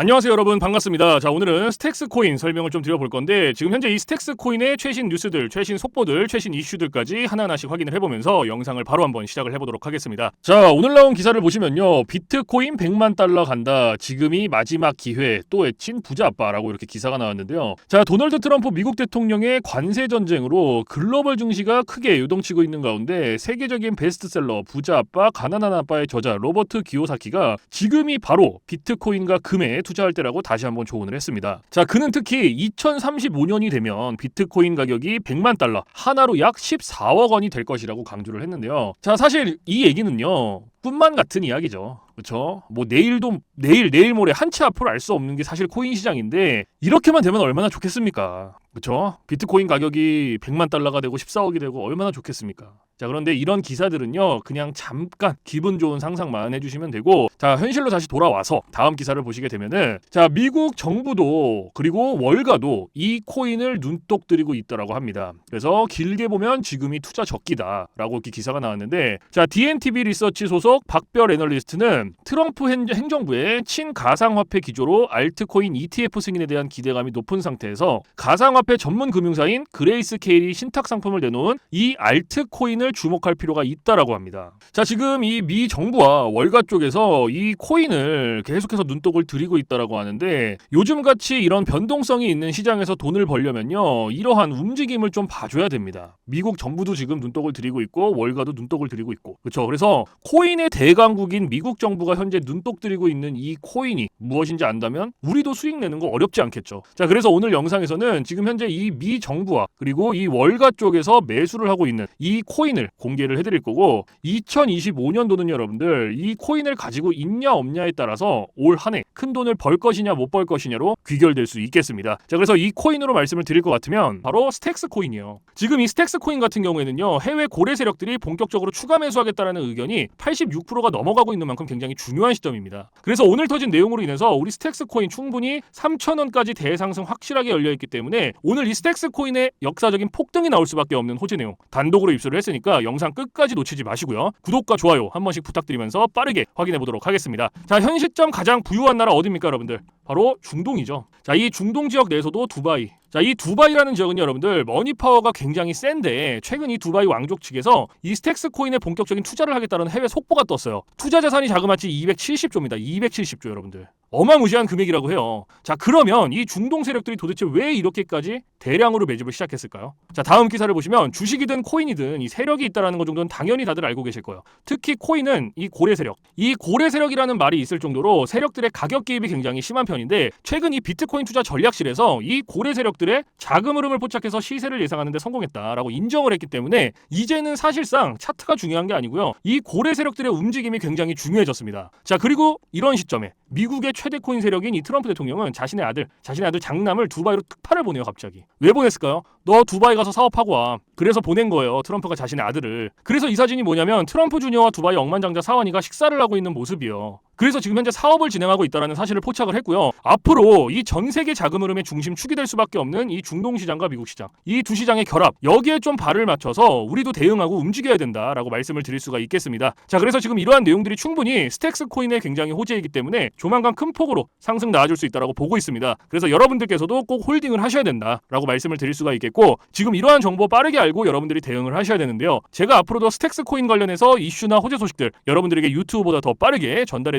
안녕하세요 여러분 반갑습니다. 자 오늘은 스택스 코인 설명을 좀 드려볼 건데 지금 현재 이 스택스 코인의 최신 뉴스들, 최신 속보들, 최신 이슈들까지 하나하나씩 확인을 해보면서 영상을 바로 한번 시작을 해보도록 하겠습니다. 자 오늘 나온 기사를 보시면요 비트코인 100만 달러 간다 지금이 마지막 기회 또 애친 부자 아빠라고 이렇게 기사가 나왔는데요. 자 도널드 트럼프 미국 대통령의 관세 전쟁으로 글로벌 증시가 크게 요동치고 있는 가운데 세계적인 베스트셀러 부자 아빠 가난한 아빠의 저자 로버트 기요사키가 지금이 바로 비트코인과 금에 투자할 때라고 다시 한번 조언을 했습니다. 자, 그는 특히 2035년이 되면 비트코인 가격이 100만 달러, 하나로 약 14억 원이 될 것이라고 강조를 했는데요. 자, 사실 이 얘기는요. 꿈만 같은 이야기죠. 그렇죠? 뭐 내일도 내일 내일 모레 한 치 앞으로 알 수 없는 게 사실 코인 시장인데 이렇게만 되면 얼마나 좋겠습니까? 그렇죠? 비트코인 가격이 100만 달러가 되고 14억이 되고 얼마나 좋겠습니까? 자, 그런데 이런 기사들은요. 그냥 잠깐 기분 좋은 상상만 해 주시면 되고 자, 현실로 다시 돌아와서 다음 기사를 보시게 되면은 자, 미국 정부도 그리고 월가도 이 코인을 눈독 들이고 있다라고 합니다. 그래서 길게 보면 지금이 투자 적기다라고 이렇게 기사가 나왔는데 자, DNTV 리서치 소속 박별 애널리스트는 트럼프 행- 행정부의 친가상화폐 기조로 알트코인 ETF 승인에 대한 기대감이 높은 상태에서 가상화폐 전문 금융사인 그레이스 케일이 신탁 상품을 내놓은 이 알트코인을 주목할 필요가 있다라고 합니다. 자, 지금 이 미 정부와 월가 쪽에서 이 코인을 계속해서 눈독을 들이고 있다라고 하는데 요즘 같이 이런 변동성이 있는 시장에서 돈을 벌려면요. 이러한 움직임을 좀 봐줘야 됩니다. 미국 정부도 지금 눈독을 들이고 있고 월가도 눈독을 들이고 있고. 그렇죠. 그래서 코인의 대강국인 미국 정부가 현재 눈독 들이고 있는 이 코인이 무엇인지 안다면 우리도 수익 내는 거 어렵지 않겠죠. 자, 그래서 오늘 영상에서는 지금 현재 이 미 정부와 그리고 이 월가 쪽에서 매수를 하고 있는 이 코인을 공개를 해드릴 거고 2025년도는 여러분들 이 코인을 가지고 있냐 없냐에 따라서 올 한 해 큰 돈을 벌 것이냐 못 벌 것이냐로 귀결될 수 있겠습니다. 자, 그래서 이 코인으로 말씀을 드릴 것 같으면 바로 스택스 코인이에요. 지금 이 스택스 코인 같은 경우에는요 해외 고래 세력들이 본격적으로 추가 매수하겠다라는 의견이 86%가 넘어가고 있는 만큼 굉장히 중요한 시점입니다. 그래서 오늘 터진 내용으로 인해서 우리 스택스 코인 충분히 3,000원까지 대상승 확실하게 열려 있기 때문에 오늘 이 스택스 코인의 역사적인 폭등이 나올 수밖에 없는 호재 내용 단독으로 입수를 했으니까 영상 끝까지 놓치지 마시고요. 구독과 좋아요 한 번씩 부탁드리면서 빠르게 확인해 보도록 하겠습니다. 자, 현 시점 가장 부유한 나라 어디입니까, 여러분들? 바로 중동이죠. 자, 이 중동 지역 내에서도 두바이. 자, 이 두바이라는 지역은 여러분들 머니 파워가 굉장히 센데 최근 이 두바이 왕족 측에서 이 스택스 코인에 본격적인 투자를 하겠다는 해외 속보가 떴어요. 투자 자산이 자그마치 270조입니다. 270조 여러분들. 어마무시한 금액이라고 해요. 자, 그러면 이 중동 세력들이 도대체 왜 이렇게까지 대량으로 매집을 시작했을까요? 자, 다음 기사를 보시면 주식이든 코인이든 이 세력이 있다라는 것 정도는 당연히 다들 알고 계실 거예요. 특히 코인은 이 고래 세력. 이 고래 세력이라는 말이 있을 정도로 세력들의 가격 개입이 굉장히 심한 편인데 최근 이 비트코인 투자 전략실에서 이 고래 세력들의 자금 흐름을 포착해서 시세를 예상하는 데 성공했다라고 인정을 했기 때문에 이제는 사실상 차트가 중요한 게 아니고요. 이 고래 세력들의 움직임이 굉장히 중요해졌습니다. 자, 그리고 이런 시점에 미국의 최대 코인 세력인 이 트럼프 대통령은 자신의 아들, 자신의 아들 장남을 두바이로 특파를 보내요, 갑자기. 왜 보냈을까요? 너 두바이 가서 사업하고 와. 그래서 보낸 거예요, 트럼프가 자신의 아들을. 그래서 이 사진이 뭐냐면 트럼프 주니어와 두바이 억만장자 사원이가 식사를 하고 있는 모습이요. 그래서 지금 현재 사업을 진행하고 있다는 사실을 포착을 했고요. 앞으로 이 전 세계 자금 흐름의 중심 축이 될 수밖에 없는 이 중동 시장과 미국 시장, 이 두 시장의 결합, 여기에 좀 발을 맞춰서 우리도 대응하고 움직여야 된다라고 말씀을 드릴 수가 있겠습니다. 자, 그래서 지금 이러한 내용들이 충분히 스택스 코인의 굉장히 호재이기 때문에 조만간 큰 폭으로 상승 나아질 수 있다라고 보고 있습니다. 그래서 여러분들께서도 꼭 홀딩을 하셔야 된다라고 말씀을 드릴 수가 있겠고 지금 이러한 정보 빠르게 알고 여러분들이 대응을 하셔야 되는데요. 제가 앞으로도 스택스 코인 관련해서 이슈나 호재 소식들 여러분들에게 유튜브보다 더 빠르게 전달해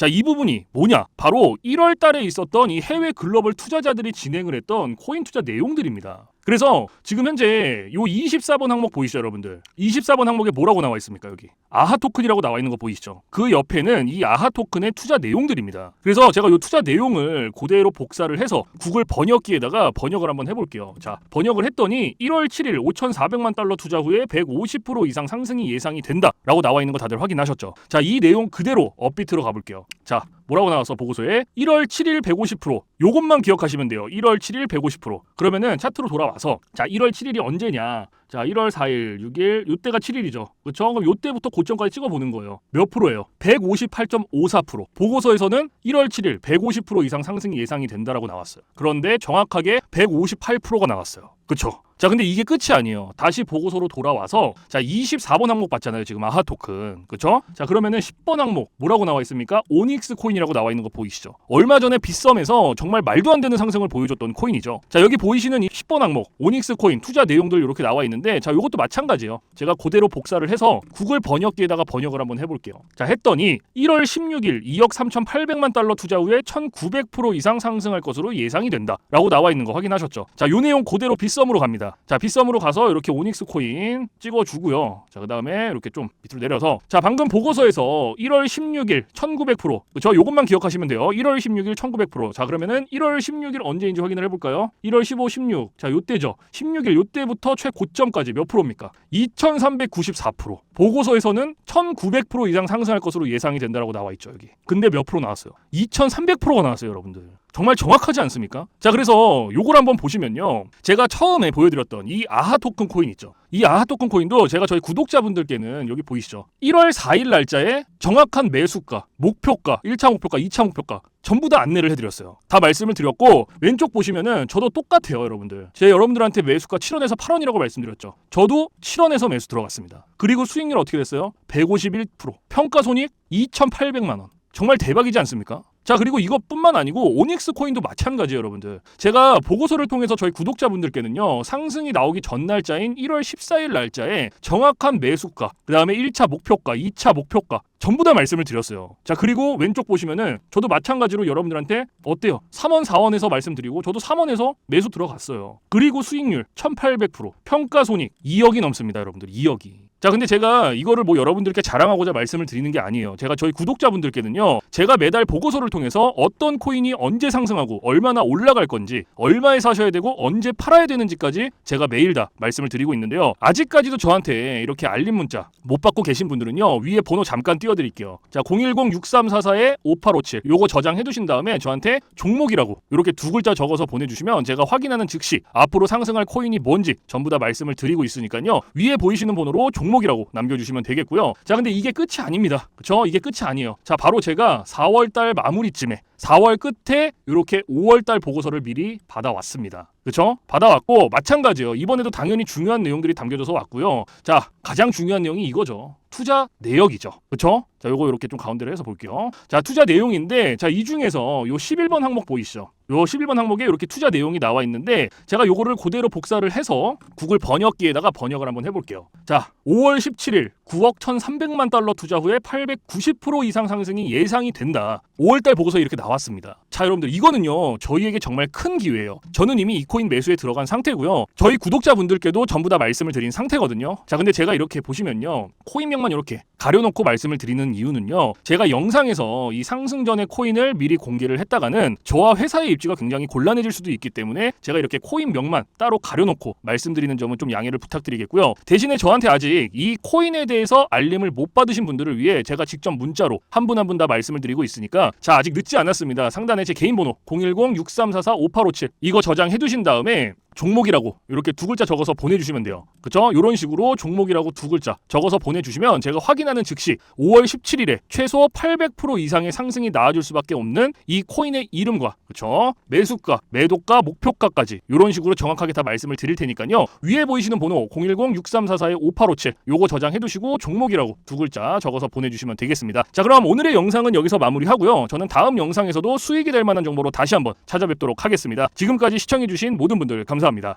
자, 이 부분이 뭐냐? 바로 1월 달에 있었던 이 해외 글로벌 투자자들이 진행을 했던 코인 투자 내용들입니다. 그래서 지금 현재 요 24번 항목 보이시죠, 여러분들? 24번 항목에 뭐라고 나와 있습니까, 여기? 아하 토큰이라고 나와 있는 거 보이시죠? 그 옆에는 이 아하 토큰의 투자 내용들입니다. 그래서 제가 요 투자 내용을 그대로 복사를 해서 구글 번역기에다가 번역을 한번 해볼게요. 자, 번역을 했더니 1월 7일 5,400만 달러 투자 후에 150% 이상 상승이 예상이 된다라고 나와 있는 거 다들 확인하셨죠? 자, 이 내용 그대로 업비트로 가볼게요. 자, 뭐라고 나왔어 보고서에 1월 7일 150% 요것만 기억하시면 돼요. 1월 7일 150% 그러면은 차트로 돌아와서 자 1월 7일이 언제냐? 자 1월 4일, 6일 요때가 7일이죠. 그렇죠? 그럼 요때부터 고점까지 찍어보는 거예요. 몇 프로예요? 158.54% 보고서에서는 1월 7일 150% 이상 상승이 예상이 된다라고 나왔어요. 그런데 정확하게 158%가 나왔어요. 그렇죠? 자, 근데 이게 끝이 아니에요. 다시 보고서로 돌아와서 자, 24번 항목 봤잖아요. 지금 아하 토큰. 그렇죠? 자, 그러면은 10번 항목 뭐라고 나와 있습니까? 오닉스 코인이라고 나와 있는 거 보이시죠? 얼마 전에 빗썸에서 정말 말도 안 되는 상승을 보여줬던 코인이죠. 자, 여기 보이시는 이 10번 항목 오닉스 코인 투자 내용들 이렇게 나와 있는데 자, 이것도 마찬가지예요. 제가 그대로 복사를 해서 구글 번역기에다가 번역을 한번 해 볼게요. 자, 했더니 1월 16일 2억 3,800만 달러 투자 후에 1,900% 이상 상승할 것으로 예상이 된다라고 나와 있는 거 확인하셨죠? 자, 요 내용 그대로 빗썸으로 갑니다. 자, 빗썸으로 가서 이렇게 오닉스 코인 찍어 주고요. 자, 그다음에 이렇게 좀 밑으로 내려서 자, 방금 보고서에서 1월 16일 1900%저 요것만 기억하시면 돼요. 1월 16일 1900%. 자, 그러면은 1월 16일 언제인지 확인을 해 볼까요? 1월 15, 16. 자, 요때죠. 16일 요때부터 최고점 까지 몇 프로입니까? 2394%. 보고서에서는 1900% 이상 상승할 것으로 예상이 된다라고 나와 있죠, 여기. 근데 몇 프로 나왔어요? 2300%가 나왔어요, 여러분들. 정말 정확하지 않습니까? 자, 그래서 요걸 한번 보시면요. 제가 처음에 보여드렸던 이 아하 토큰 코인 있죠. 이 아하 토큰 코인도 제가 저희 구독자분들께는 여기 보이시죠? 1월 4일 날짜에 정확한 매수가, 목표가, 1차 목표가, 2차 목표가 전부 다 안내를 해드렸어요. 다 말씀을 드렸고 왼쪽 보시면은 저도 똑같아요, 여러분들. 제가 여러분들한테 매수가 7원에서 8원이라고 말씀드렸죠. 저도 7원에서 매수 들어갔습니다. 그리고 수익 률 어떻게 됐어요? 151%. 평가 손익 2,800만 원. 정말 대박이지 않습니까? 자 그리고 이것뿐만 아니고 오닉스 코인도 마찬가지예요 여러분들 제가 보고서를 통해서 저희 구독자분들께는요 상승이 나오기 전 날짜인 1월 14일 날짜에 정확한 매수가 그 다음에 1차 목표가 2차 목표가 전부 다 말씀을 드렸어요 자 그리고 왼쪽 보시면은 저도 마찬가지로 여러분들한테 어때요 3원 4원에서 말씀드리고 저도 3원에서 매수 들어갔어요 그리고 수익률 1800% 평가 손익 2억이 넘습니다 여러분들 2억이 자, 근데 제가 이거를 뭐 여러분들께 자랑하고자 말씀을 드리는 게 아니에요. 제가 저희 구독자분들께는요, 제가 매달 보고서를 통해서 어떤 코인이 언제 상승하고 얼마나 올라갈 건지, 얼마에 사셔야 되고 언제 팔아야 되는지까지 제가 매일 다 말씀을 드리고 있는데요. 아직까지도 저한테 이렇게 알림 문자 못 받고 계신 분들은요, 위에 번호 잠깐 띄워드릴게요. 자, 010-6344-5857 요거 저장해 두신 다음에 저한테 종목이라고 이렇게 두 글자 적어서 보내주시면 제가 확인하는 즉시 앞으로 상승할 코인이 뭔지 전부 다 말씀을 드리고 있으니까요. 위에 보이시는 번호로 종 종목이라고 남겨주시면 되겠고요. 자, 근데 이게 끝이 아닙니다. 그쵸? 이게 끝이 아니에요. 자, 바로 제가 4월달 마무리쯤에 4월 끝에 이렇게 5월달 보고서를 미리 받아왔습니다. 그렇죠? 받아왔고 마찬가지예요. 이번에도 당연히 중요한 내용들이 담겨져서 왔고요. 자, 가장 중요한 내용이 이거죠. 투자 내역이죠. 그렇죠? 자, 요거 이렇게 좀 가운데로 해서 볼게요. 자, 투자 내용인데 자, 이 중에서 요 11번 항목 보이시죠? 요 11번 항목에 이렇게 투자 내용이 나와 있는데 제가 요거를 그대로 복사를 해서 구글 번역기에다가 번역을 한번 해 볼게요. 자, 5월 17일 9억 1,300만 달러 투자 후에 890% 이상 상승이 예상이 된다. 5월 달 보고서 이렇게 나왔습니다. 자, 여러분들 이거는요 저희에게 정말 큰 기회예요. 저는 이미 이 코인 매수에 들어간 상태고요. 저희 구독자분들께도 전부 다 말씀을 드린 상태거든요. 자, 근데 제가 이렇게 보시면요 코인명만 이렇게 가려놓고 말씀을 드리는 이유는요. 제가 영상에서 이 상승 전에 코인을 미리 공개를 했다가는 저와 회사의 입지가 굉장히 곤란해질 수도 있기 때문에 제가 이렇게 코인명만 따로 가려놓고 말씀드리는 점은 좀 양해를 부탁드리겠고요. 대신에 저한테 아직 이 코인에 대해서 알림을 못 받으신 분들을 위해 제가 직접 문자로 한 분 한 분 다 말씀을 드리고 있으니까 자 아직 늦지 않았습니다. 상단에 제 개인 번호 010-6344-5857 이거 저장해 두신 다음에 종목이라고 이렇게 두 글자 적어서 보내주시면 돼요. 그쵸? 이런 식으로 종목이라고 두 글자 적어서 보내주시면 제가 확인하는 즉시 5월 17일에 최소 800% 이상의 상승이 나와줄 수밖에 없는 이 코인의 이름과 그쵸? 매수가, 매도가, 목표가까지 이런 식으로 정확하게 다 말씀을 드릴 테니까요. 위에 보이시는 번호 010-6344-5857 요거 저장해두시고 종목이라고 두 글자 적어서 보내주시면 되겠습니다. 자 그럼 오늘의 영상은 여기서 마무리하고요. 저는 다음 영상에서도 수익이 될 만한 정보로 다시 한번 찾아뵙도록 하겠습니다. 지금까지 시청해주신 모든 분들 감사합니다.